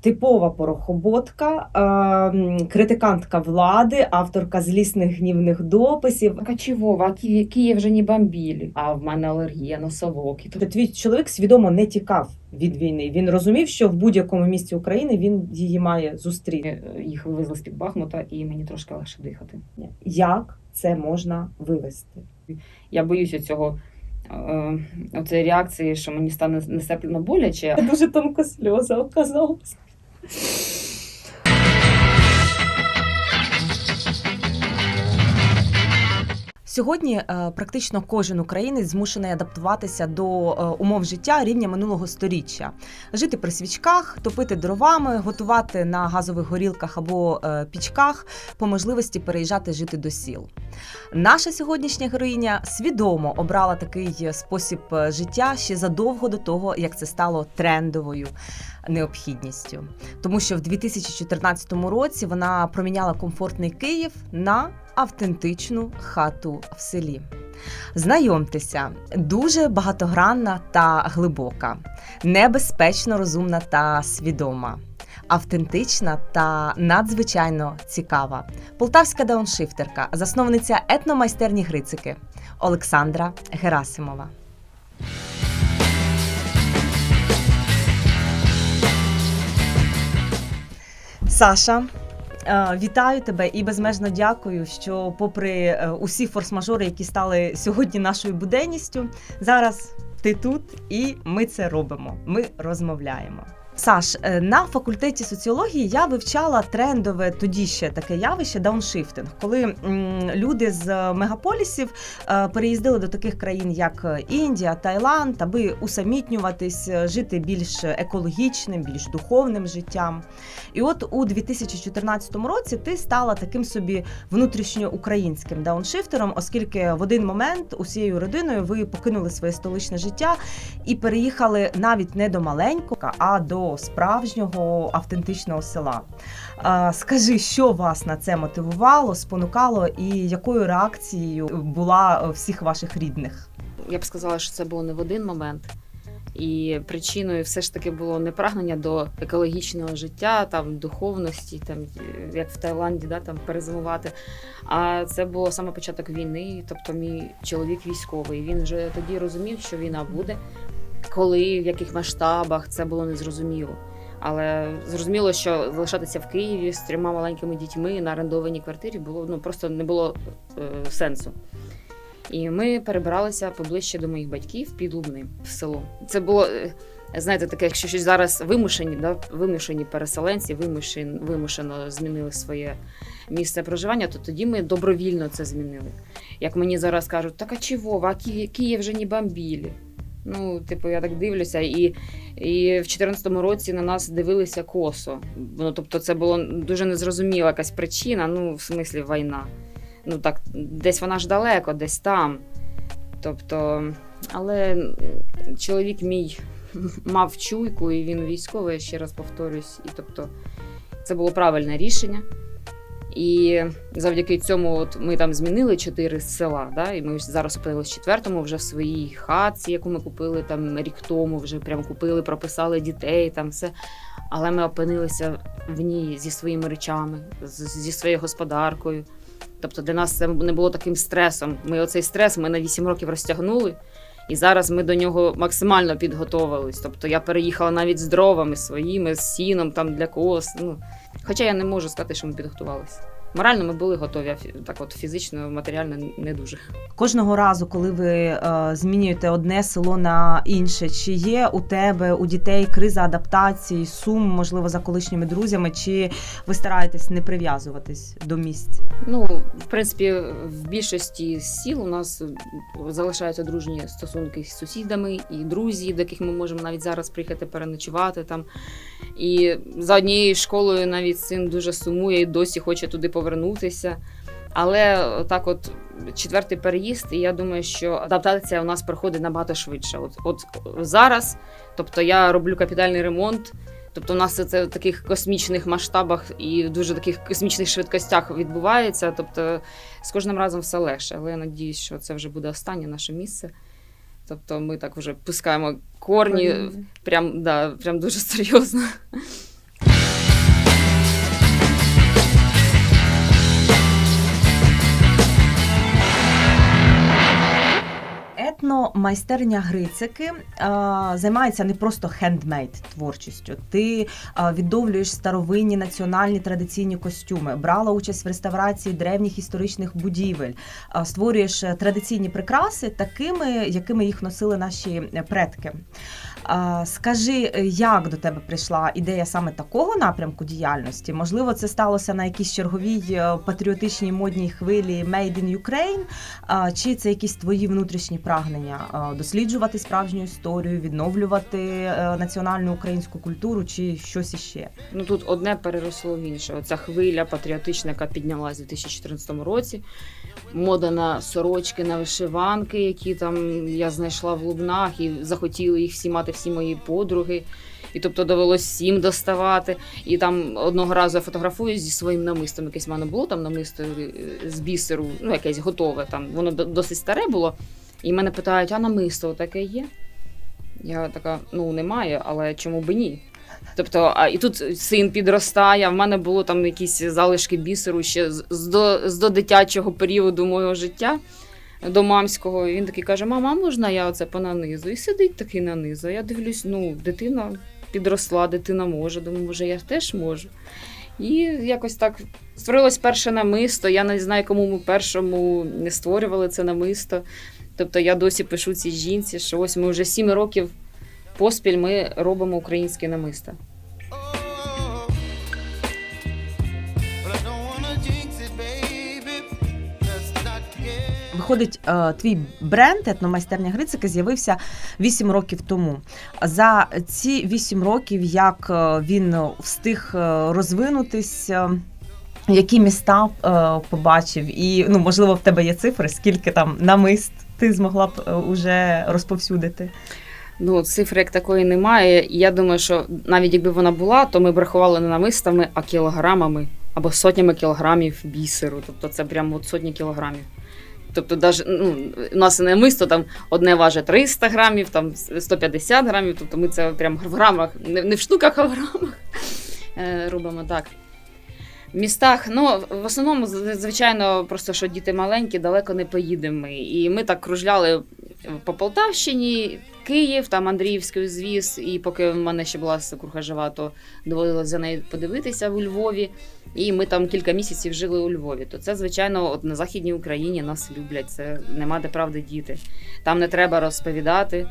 Типова порохоботка, критикантка влади, авторка злісних гнівних дописів. Так а чого? А Ки- Київ вже не бомбили. А в мене алергія на совок. І Тобто твій чоловік свідомо не тікав від війни. Він розумів, що в будь-якому місці України він її має зустріти. Е, Їх вивезли з під Бахмута, і мені трошки легше дихати. Як це можна вивести? Я боюся цього. Е, оцеї реакції, що мені стане нестерпно боляче. Дуже тонко сльоза оказалась. Сьогодні е, практично кожен українець змушений адаптуватися до е, умов життя рівня минулого сторіччя, жити при свічках, топити дровами, готувати на газових горілках або е, пічках, по можливості переїжджати жити до сіл. Наша сьогоднішня героїня свідомо обрала такий спосіб життя ще задовго до того, як це стало трендовою необхідністю. Тому що в 2014 році вона проміняла комфортний Київ на автентичну хату в селі. Знайомтеся, дуже багатогранна та глибока, небезпечно розумна та свідома, автентична та надзвичайно цікава. Полтавська дауншифтерка, засновниця етномайстерні Грицики Олександра Герасимова. Саша, вітаю тебе і безмежно дякую, що, попри е, усі форс-мажори, які стали сьогодні нашою буденністю, зараз ти тут і ми це робимо. Ми розмовляємо. Саш, е, на факультеті соціології я вивчала трендове тоді ще таке явище дауншифтинг, коли люди з мегаполісів е, переїздили до таких країн, як Індія, Таїланд, аби усамітнюватись, е, жити більш екологічним, більш духовним життям. І от у 2014 році ти стала таким собі внутрішньоукраїнським дауншифтером, оскільки в один момент усією родиною ви покинули своє столичне життя і переїхали навіть не до маленького, а до справжнього автентичного села. Скажи, що вас на це мотивувало, спонукало, і якою реакцією була всіх ваших рідних? Я б сказала, що це було не в один момент. І причиною все ж таки було не прагнення до екологічного життя, там духовності, там як в Таїланді, да, там перезимувати. А це було саме початок війни. Тобто, мій чоловік військовий. Він вже тоді розумів, що війна буде, коли, в яких масштабах це було незрозуміло. Але зрозуміло, що залишатися в Києві з трьома маленькими дітьми на орендованій квартирі було ну просто не було е, сенсу. І ми перебиралися поближче до моїх батьків під Лубни в село. Це було, е, знаєте, таке, якщо щось зараз вимушені, да, вимушені переселенці, вимушен, вимушено змінили своє місце проживання, то тоді ми добровільно це змінили. Як мені зараз кажуть, так а чого, а Ки- Київ вже не бомбілі. Ну, типу, я так дивлюся, і, і в 2014 році на нас дивилися косо. Ну, тобто, це було дуже незрозуміла якась причина, ну, в смислі війна. Ну так, десь вона ж далеко, десь там. Тобто, але чоловік мій мав чуйку, і він військовий, ще раз повторюсь. І тобто, це було правильне рішення. І завдяки цьому от ми там змінили чотири села. Да? І ми зараз опинилися в четвертому, вже в своїй хатці, яку ми купили там рік тому, вже прям купили, прописали дітей, там все. Але ми опинилися в ній зі своїми речами, зі своєю господаркою. Тобто для нас це не було таким стресом. Ми оцей стрес ми на 8 років розтягнули, і зараз ми до нього максимально підготовились. Тобто я переїхала навіть з дровами своїми, з сіном там для кос. Ну, хоча я не можу сказати, що ми підготувалися. Морально ми були готові, а так от фізично, матеріально не дуже. Кожного разу, коли ви е, змінюєте одне село на інше, чи є у тебе у дітей криза адаптації, сум, можливо, за колишніми друзями, чи ви стараєтесь не прив'язуватись до місць? Ну, в принципі, в більшості сіл у нас залишаються дружні стосунки з сусідами і друзі, до яких ми можемо навіть зараз приїхати переночувати там. І за однією школою навіть син дуже сумує і досі хоче туди повернутися. Але так, от четвертий переїзд, і я думаю, що адаптація у нас проходить набагато швидше. От, от зараз, тобто я роблю капітальний ремонт. Тобто, у нас це в таких космічних масштабах і в дуже таких космічних швидкостях відбувається. Тобто, з кожним разом все легше. Але я надіюсь, що це вже буде останнє наше місце. Тобто, ми так вже пускаємо корні, прям, да, прям дуже серйозно. Майстерня Грицики займається не просто хендмейд творчістю. Ти відновлюєш старовинні національні традиційні костюми, брала участь в реставрації древніх історичних будівель, створюєш е, традиційні прикраси такими, якими їх носили наші е, предки. Скажи, е, як до тебе прийшла ідея саме такого напрямку діяльності? Можливо, це сталося на якійсь черговій е, патріотичній модній хвилі Made in Ukraine, чи це якісь твої внутрішні прагнення досліджувати справжню історію, відновлювати е, національну українську культуру, чи щось іще? Ну тут одне переросло в інше. Оця хвиля патріотична, яка піднялась у 2014 році. Мода на сорочки, на вишиванки, які там я знайшла в Лубнах, і захотіли їх всі мати всі мої подруги. І тобто довелось всім доставати. І там одного разу я фотографую зі своїм намистом. Якесь в мене було там намисто е, з бісеру, ну якесь готове. Там воно досить старе було. І мене питають: а намисто таке є? Я така, ну немає, але чому би ні? Тобто, а і тут син підростає. В мене було там якісь залишки бісеру ще з, з, до, з до дитячого періоду мого життя до мамського. І він такий каже: Мама, можна я оце понанизу? І сидить такий нанизу. Я дивлюсь, ну, дитина підросла, дитина може. Думаю, може, я теж можу. І якось так створилось перше намисто. Я не знаю, кому ми першому не створювали це намисто. Тобто я досі пишу цій жінці, що ось ми вже сім років поспіль ми робимо українське намисто. Виходить, е, твій бренд етномайстерня Грицики з'явився 8 років тому. За ці 8 років, як е, він встиг е, розвинутись, які міста побачив, і ну можливо в тебе є цифри, скільки там намист ти змогла б уже розповсюдити? Ну, цифри як такої немає. Я думаю, що навіть якби вона була, то ми б рахували не намистами, а кілограмами або сотнями кілограмів бісеру. Тобто це прямо от сотні кілограмів. Тобто, даже, ну, у нас не мисто там одне важить 300 грамів, там 150 грамів. Тобто ми це прямо в грамах, не, не в штуках, а в грамах е, робимо так. В містах, ну, в основному, звичайно, просто що діти маленькі, далеко не поїдемо. І ми так кружляли по Полтавщині, Київ, там Андріївський звіз. І поки в мене ще була сукруха жива, то доводилося за нею подивитися у Львові. І ми там кілька місяців жили у Львові. То це, звичайно, от на Західній Україні нас люблять. Це нема де правди діти. Там не треба розповідати.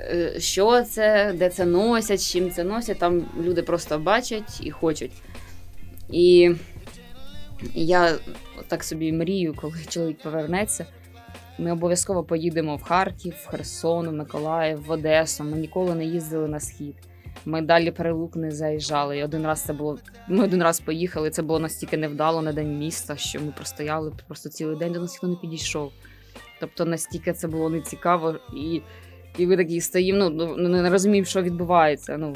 е, Що це, де це носять, чим це носять. Там люди просто бачать і хочуть. І я так собі мрію, коли чоловік повернеться. Ми обов'язково поїдемо в Харків, в Херсон, в Миколаїв, в Одесу. Ми ніколи не їздили на схід. Ми далі перелук не заїжджали. І один раз це було. Ми один раз поїхали. Це було настільки невдало на день міста, що ми простояли просто цілий день, до нас ніхто не підійшов. Тобто настільки це було нецікаво, і, і ви такі стоїмо, ну, ну, не розуміємо, що відбувається. Ну.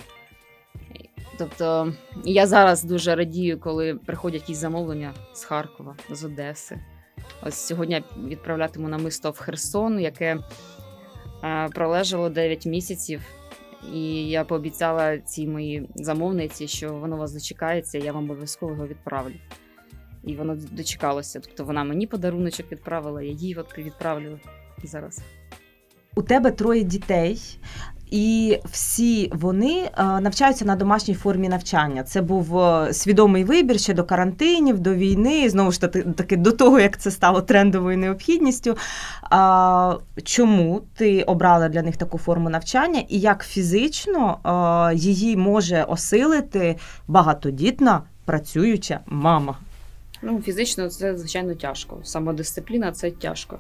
Тобто я зараз дуже радію, коли приходять якісь замовлення з Харкова, з Одеси. Ось сьогодні я відправлятиму намисто в Херсон, яке е, пролежало 9 місяців. І я пообіцяла цій моїй замовниці, що воно вас дочекається, я вам обов'язково його відправлю. І воно дочекалося. Тобто вона мені подаруночок відправила, я їй відправлю зараз. У тебе троє дітей. І всі вони е, навчаються на домашній формі навчання. Це був е, свідомий вибір ще до карантинів, до війни, знову ж таки, до того, як це стало трендовою необхідністю. Чому ти обрала для них таку форму навчання, і як фізично е, її може осилити багатодітна працююча мама? Ну, фізично це звичайно тяжко. Самодисципліна це тяжко.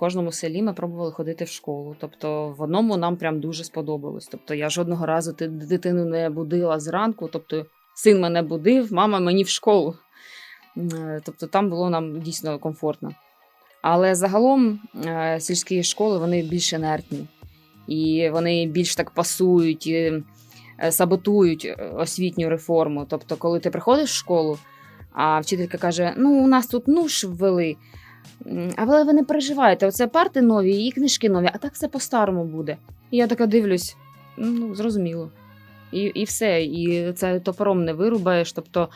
Кожному селі ми пробували ходити в школу. Тобто, в одному нам прям дуже сподобалось. Тобто, я жодного разу дитину не будила зранку. Тобто, син мене будив, мама мені в школу. Е, Тобто, там було нам дійсно комфортно. Але загалом е, сільські школи вони більш інертні і вони більш так пасують, і, е, саботують освітню реформу. Тобто, коли ти приходиш в школу, а вчителька каже: ну, у нас тут нуж ввели. Але ви не переживайте, оце парти нові і книжки нові, а так все по-старому буде. І я така дивлюсь, ну, зрозуміло. І, і все. І це топором не вирубаєш. Тобто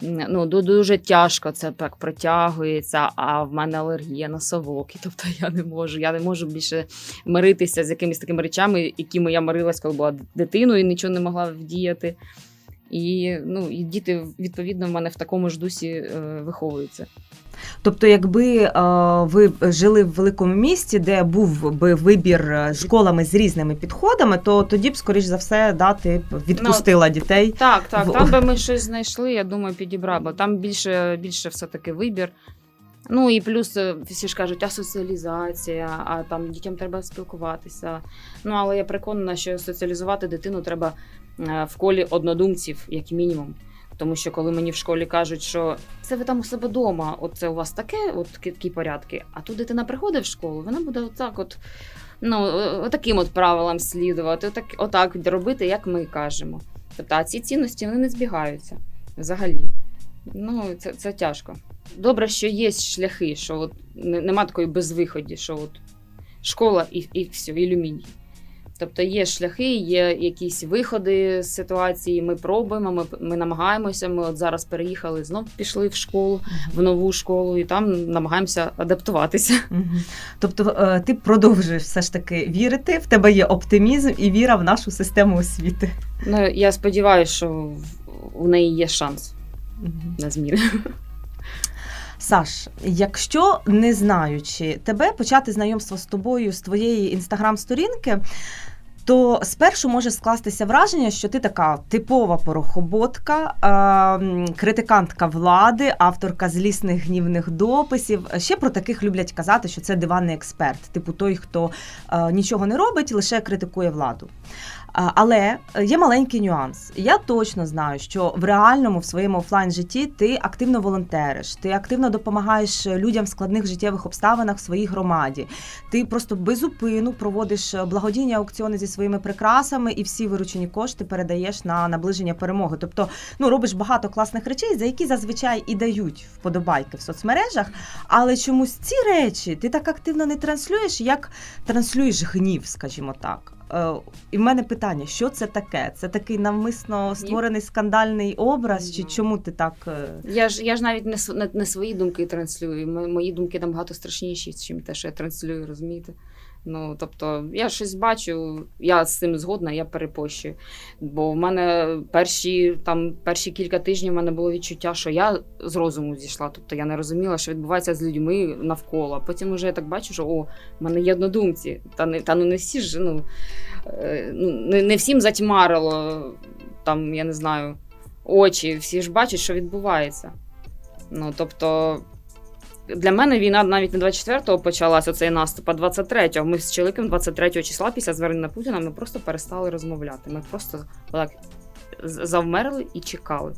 ну, дуже тяжко це так протягується, а в мене алергія на совок. І тобто я не можу. Я не можу більше миритися з якимись такими речами, якими я мирилась, коли була дитиною і нічого не могла вдіяти. І, ну, і діти, відповідно, в мене в такому ж дусі е, виховуються. Тобто, якби е, ви жили в великому місті, де був би вибір е, школами з різними підходами, то тоді б, скоріш за все, да, ти б відпустила дітей. Так, так, В- там би ми щось знайшли, я думаю, підібрали. Там більше, більше все-таки вибір. Ну і плюс всі ж кажуть, а соціалізація, а там дітям треба спілкуватися. Ну, але я переконана, що соціалізувати дитину треба в колі однодумців, як мінімум. Тому що коли мені в школі кажуть, що це ви там у себе вдома, от це у вас таке, от такі, порядки. А тут дитина приходить в школу, вона буде отак, от ну о- отаким от правилам слідувати, отак, отак робити, як ми кажемо. Тобто, а ці цінності вони не збігаються взагалі. Ну, це, це тяжко. Добре, що є шляхи, що от нема такої безвиході, що от школа і, і все, і. Тобто є шляхи, є якісь виходи з ситуації. Ми пробуємо, ми, ми намагаємося. Ми от зараз переїхали, знов пішли в школу, в нову школу, і там намагаємося адаптуватися. Тобто, е, ти продовжуєш все ж таки вірити, в тебе є оптимізм і віра в нашу систему освіти. Ну я сподіваюся, що в- у неї є шанс на зміни. Саш, якщо не знаючи тебе, почати знайомство з тобою з твоєї інстаграм-сторінки, то спершу може скластися враження, що ти така типова порохоботка, е, критикантка влади, авторка злісних гнівних дописів. Ще про таких люблять казати, що це диванний експерт, типу той, хто е, нічого не робить, лише критикує владу. Але є маленький нюанс. Я точно знаю, що в реальному в своєму офлайн житті ти активно волонтериш, ти активно допомагаєш людям в складних життєвих обставинах в своїй громаді. Ти просто безупину проводиш благодійні аукціони зі своїми прикрасами, і всі виручені кошти передаєш на наближення перемоги. Тобто, ну робиш багато класних речей, за які зазвичай і дають вподобайки в соцмережах. Але чомусь ці речі ти так активно не транслюєш, як транслюєш гнів, скажімо так. Е, І в мене питання: що це таке? Це такий навмисно створений скандальний образ, чи чому ти так? е, Я ж я ж навіть не, не, не свої думки транслюю. Мої думки набагато страшніші, ніж те, що я транслюю, розумієте? Ну, тобто, я щось бачу, я з цим згодна, я перепощую. Бо в мене перші, там, перші кілька тижнів в мене було відчуття, що я з розуму зійшла. Тобто я не розуміла, що відбувається з людьми навколо. Потім уже я так бачу, що о, в мене є однодумці. Та не, та ну не всі ж, ну, е, ну не, не всім затьмарило, там, я не знаю, очі, всі ж бачать, що відбувається. Ну, тобто, для мене війна навіть не 24-го почалася цей наступ, а 23-го. Ми з чоловіком 23-го числа після звернення Путіна ми просто перестали розмовляти. Ми просто отак з- завмерли і чекали.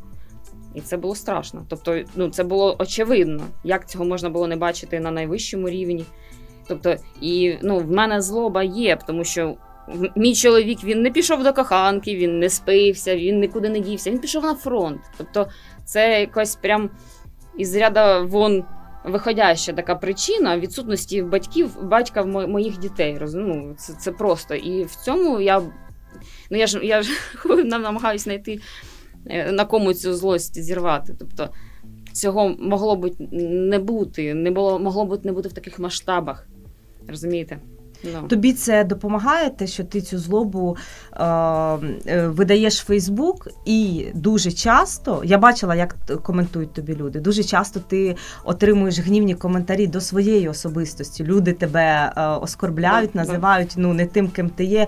І це було страшно. Тобто, ну, це було очевидно, як цього можна було не бачити на найвищому рівні. Тобто, і ну, в мене злоба є, тому що мій чоловік він не пішов до коханки, він не спився, він нікуди не дівся, він пішов на фронт. Тобто, це якось прям із ряда вон виходяща така причина відсутності батьків, батька в моїх дітей. Ну, це, це просто. І в цьому я. Ну, я ж я ж намагаюся знайти е, на кому цю злость зірвати. Тобто цього могло б не бути, не було, могло б не бути в таких масштабах. Розумієте? Ну. Тобі це допомагає, те, що ти цю злобу е, е, видаєш в Фейсбук, і дуже часто я бачила, як коментують тобі люди. Дуже часто ти отримуєш гнівні коментарі до своєї особистості. Люди тебе е, оскорбляють, називають ну не тим, ким ти є.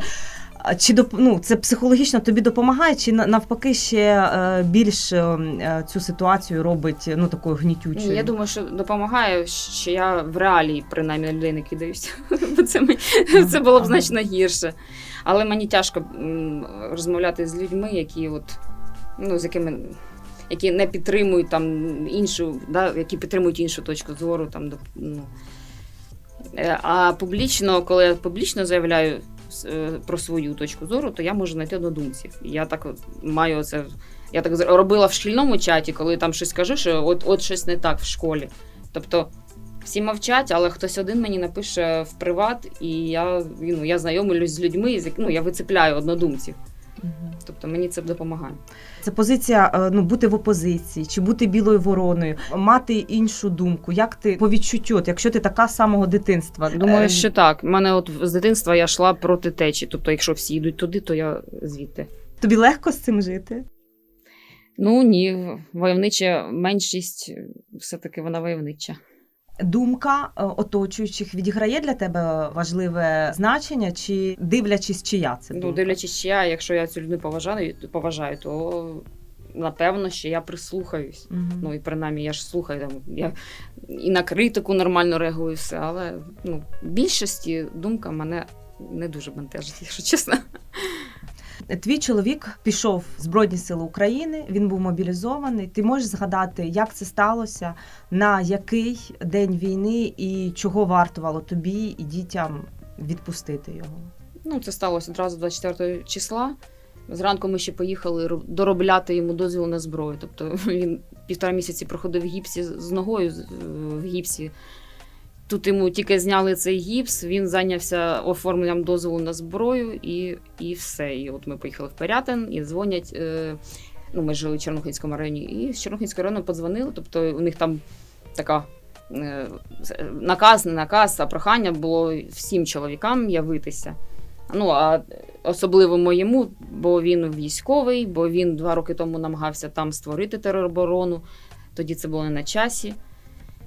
Чи доп... ну, це психологічно тобі допомагає, чи навпаки ще е, більш е, е, цю ситуацію робить ну такою гнітючою? Я думаю, що допомагає, що я в реалії принаймні на людей не кидаюся. Бо це, мені- це було б значно гірше. Але мені тяжко розмовляти з людьми, які от, ну, з якими. Які не підтримують там іншу, да, які підтримують іншу точку зору. Там, ну. А публічно, коли я публічно заявляю про свою точку зору, то я можу знайти однодумців. Я так маю це. Я так робила в шкільному чаті, коли там щось кажу, що от, от щось не так в школі. Тобто всі мовчать, але хтось один мені напише в приват, і я, ну, я знайомлюсь з людьми, ну, я вицепляю однодумців. Тобто мені це допомагає. Це позиція е, ну бути в опозиції чи бути білою вороною, мати іншу думку. Як ти по відчуттю, от якщо ти така з самого дитинства? Думаю, Е, що так. У мене от з дитинства я йшла проти течі. Тобто, якщо всі йдуть туди, то я звідти. тобі легко з цим жити? Ну ні, войовнича меншість все-таки вона войовнича. Думка е, оточуючих відіграє для тебе важливе значення, чи дивлячись, чия це Ну, дивлячись, чи я, якщо я цю людину поважаю, поважаю, то напевно, що я прислухаюсь. Мгм. Ну і принаймні я ж слухаю там. Я і на критику нормально реагую, все, але ну, в більшості думка мене не дуже бентежить, якщо чесно. Твій чоловік пішов в Збройні Сили України, він був мобілізований. Ти можеш згадати, як це сталося, на який день війни і чого вартувало тобі і дітям відпустити його? Ну, це сталося одразу 24 числа. Зранку ми ще поїхали роб- доробляти йому дозвіл на зброю. Тобто він півтора місяці проходив в гіпсі з ногою в гіпсі. Тут йому тільки зняли цей гіпс, він зайнявся оформленням дозволу на зброю і, і все. І от ми поїхали в Пирятин і дзвонять. Е, ну, ми жили в Чернухинському районі, і з Чернухинського району подзвонили. Тобто у них там така е, наказ, не наказ, а прохання було всім чоловікам явитися. Ну, а особливо моєму, бо він військовий, бо він два роки тому намагався там створити тероборону. Тоді це було не на часі.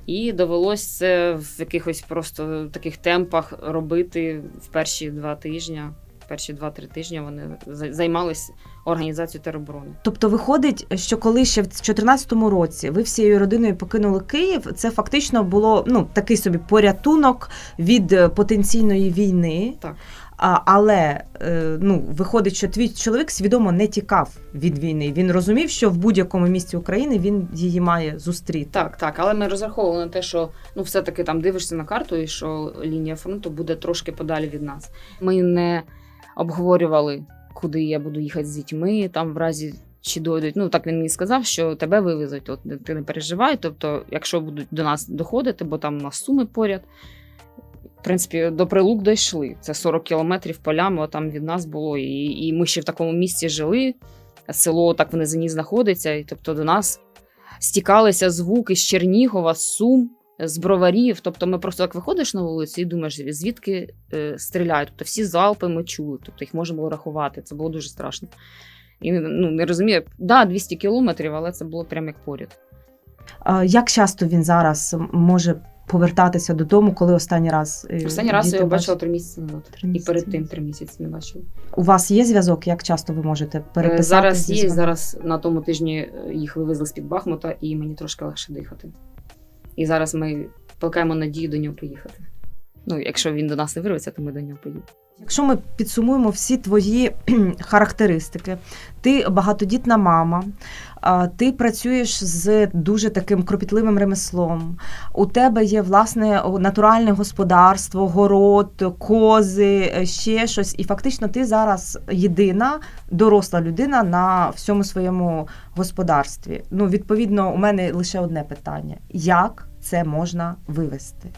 І довелось це в якихось просто таких темпах робити в перші два тижні. Перші два-три тижні вони за- займалися організацією тероборони. Тобто виходить, що коли ще в 2014 році ви всією родиною покинули Київ, це фактично було ну такий собі порятунок від е, потенційної війни. Так. Але е, ну виходить, що твій чоловік свідомо не тікав від війни. Він розумів, що в будь-якому місці України він її має зустріти. Так, так, але ми розраховували на те, що ну все-таки там дивишся на карту, і що лінія фронту буде трошки подалі від нас. Ми не обговорювали, куди я буду їхати з дітьми, там в разі чи дойдуть. Ну так він мені сказав, що тебе вивезуть. От ти не переживай. Тобто, якщо будуть до нас доходити, бо там у нас суми поряд. В принципі, до прилук дійшли. Це 40 кілометрів полями, там від нас було. І, і ми ще в такому місці жили. Село так в низині знаходиться, і тобто до нас стікалися звуки з Чернігова, з Сум, з броварів. Тобто ми просто так виходиш на вулицю і думаєш, звідки е, стріляють. Тобто всі залпи ми чули, тобто їх можна було рахувати. Це було дуже страшно. І ну, не розумію, да, 200 кілометрів, але це було прямо як поряд. Як часто він зараз може повертатися додому, коли останній раз е, Останній раз я його бачила три місяці назад. І перед тим три місяці не бачила. У вас є зв'язок? Як часто ви можете Е, переписати? Зараз є, зараз на тому тижні е, їх вивезли з-під Бахмута, і мені трошки легше дихати. І зараз ми плекаємо надію до нього поїхати. Ну, якщо він до нас не вирветься, то ми до нього поїдемо. Якщо ми підсумуємо всі твої характеристики, ти багатодітна мама, ти працюєш з дуже таким кропітливим ремеслом. У тебе є власне натуральне господарство, город, кози, е, ще щось. І фактично ти зараз єдина доросла людина на всьому своєму господарстві. Ну, відповідно, у мене лише одне питання: як це можна вивести?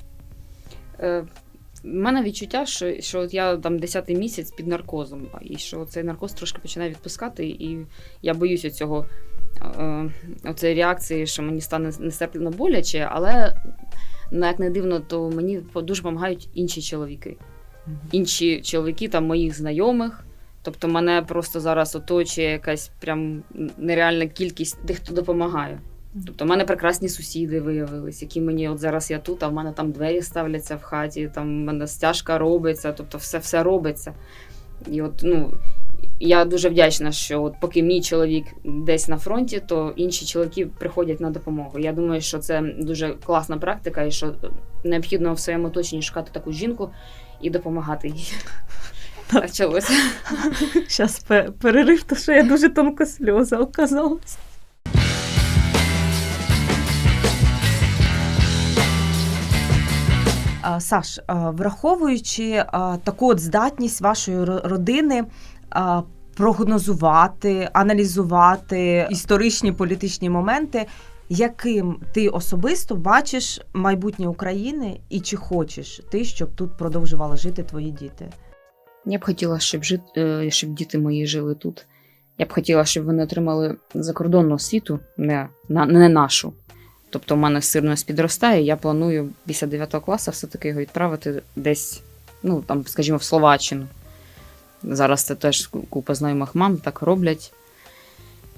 У мене відчуття, що, що от я там 10-й місяць під наркозом, і що цей наркоз трошки починає відпускати, і я боюся цього е, оцеї реакції, що мені стане нестерпно боляче, але ну, як не дивно, то мені дуже допомагають інші чоловіки. інші чоловіки там моїх знайомих. Тобто мене просто зараз оточує якась прям нереальна кількість тих, хто допомагає. Тобто, в мене прекрасні сусіди виявились, які мені от зараз я тут, а в мене там двері ставляться в хаті, там в мене стяжка робиться, тобто все все робиться. І от, ну, я дуже вдячна, що от поки мій чоловік десь на фронті, то інші чоловіки приходять на допомогу. Я думаю, що це дуже класна практика, і що необхідно в своєму оточенні шукати таку жінку і допомагати їй. Почалося. Зараз перерив, то що я дуже тонко сльоза оказалась. Саш, враховуючи таку от здатність вашої родини прогнозувати, аналізувати історичні політичні моменти, яким ти особисто бачиш майбутнє України і чи хочеш ти, щоб тут продовжували жити твої діти? Я б хотіла, щоб, жит... е, щоб діти мої жили тут. Я б хотіла, щоб вони отримали закордонну освіту, не, не нашу. Тобто, в мене сирність підростає, я планую після 9 класу все-таки його відправити десь, ну там, скажімо, в Словаччину. Зараз це теж купа знайомих мам так роблять.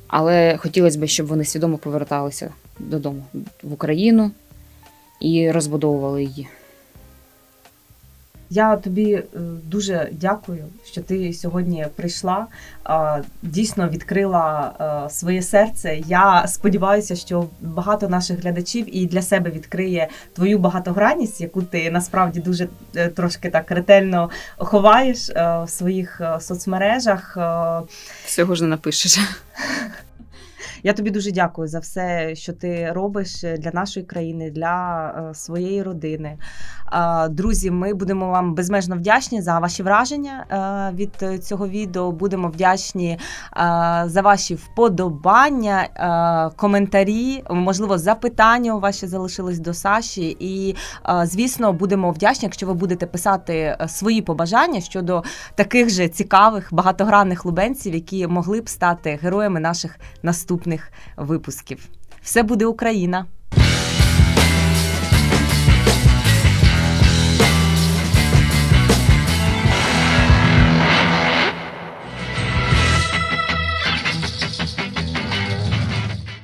Але хотілося б, щоб вони свідомо поверталися додому в Україну і розбудовували її. Я тобі е, дуже дякую, що ти сьогодні прийшла. Дійсно відкрила е, своє серце. Я сподіваюся, що багато наших глядачів і для себе відкриє твою багатогранність, яку ти насправді дуже е, трошки так ретельно ховаєш в своїх соцмережах. Всього ж не напишеш. Я тобі дуже дякую за все, що ти робиш для нашої країни, для е, своєї родини. Е, Друзі, ми будемо вам безмежно вдячні за ваші враження е, від е, цього відео. Будемо вдячні е, за ваші вподобання, е, коментарі, можливо, запитання у вас залишились до Саші. І, е, звісно, будемо вдячні, якщо ви будете писати е, свої побажання щодо таких же цікавих багатогранних лубенців, які могли б стати героями наших наступних випусків. Все буде Україна!